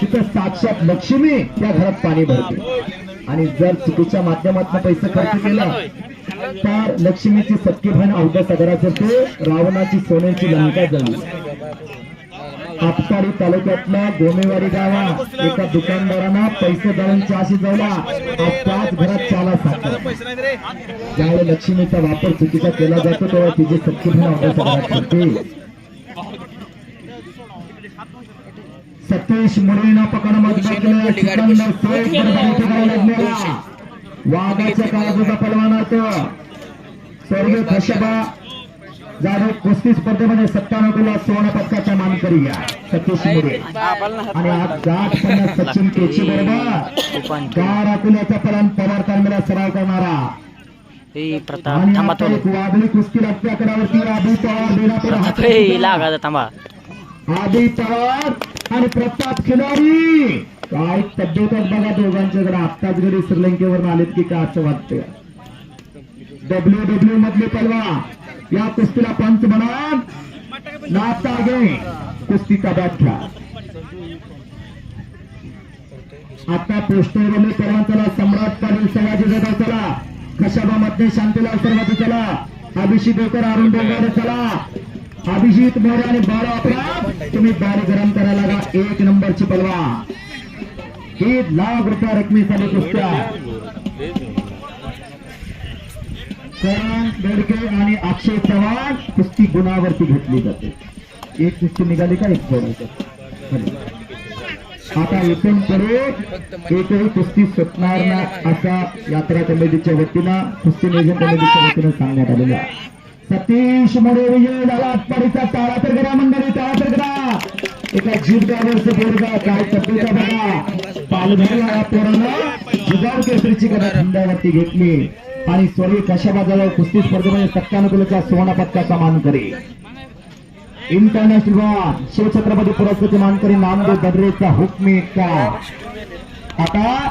तिथं साक्षात लक्ष्मी त्या घरात पाणी भरते. आणि जर चुकीच्या माध्यमातून पैसे खर्च केला तर लक्ष्मीची सख्खी बहीण अवघ्या सागरात असते रावणाची सोन्याची लंका जळली आपसाडी तालुक्यातल्या गोमेवाडी गावा एका दुकानदारांना पैसे दळून चहाशी जवळा त्याच घरात चहाला साखर ज्यावेळी लक्ष्मीचा वापर चुकीचा केला जातो तेव्हा तिची सख्खी बहीण अवघ्या सागरात सतीश मुलीनं लागलेला वाघाच्या काळाचा पलवाना तो स्वर्गीय खशबा जाधव कुस्ती स्पर्धेमध्ये सत्तावन्न किलो सुवर्ण पदकाचा मानकरी या सतीश मुले आणि आज जाट पन्नास सचिन केची बरोबर. चार अकोल्याचा पलन पवार तालमीला सराव करणारा. हे वादळी कुस्ती आधी पवार आदी पवार आणि प्रताप खिलारी काय तब्येतच बघा दोघांच्याकडे आत्ताच घरी श्रीलंकेवर आलेत की काय असं वाटतं डब्ल्यू डब्ल्यू मधले पलवा. या कुस्तीला पंच म्हणा. नाता गे ताब्यात घ्या. आता पोस्टरवरले परवांचाला सम्राट पाटील सयाजी जाधव चला. कशाबा मध्ये शांतीलाल सर्वती चला. अभिषेक डोकर अरुण डोंगारे चला. अभिजित मोरे आणि बारा अपराध तुम्ही बारी गरम करायला लागा. एक नंबरची पलवा. दीड लाख रुपया रकमेसाठी कुस्त्या करण बेडके आणि अक्षय चव्हाण कुस्ती गुणावरती घेतली जाते. एक कुस्ती निघाली का? एक आता एकूण करून एकही कुस्ती सुटणार ना असा यात्रा कमिटीच्या वतीनं कुस्ती नियोजन कमिटीच्या वतीनं सांगण्यात आलेलं आहे. सतीश मोरे विजय झाला. आत्मारीचा ताळा तर करा मंडळी ताळा तर करा. एका जीव ड्रायव्हरचं पोरगा काय तब्येचा बघा. पालघर या पोरानं जुगार केसरीची कथा खंडावरती घेतली. आणि स्वर्गीय कशा बाजारावर कुस्ती स्पर्धेमध्ये सत्यानुकूलच्या सुवर्ण पदकाचा मानकरी. इंटरनॅशनल वन शिवछत्रपती पुरस्कृती मानकरी नामदेव बद्रेचा हुकमी का आता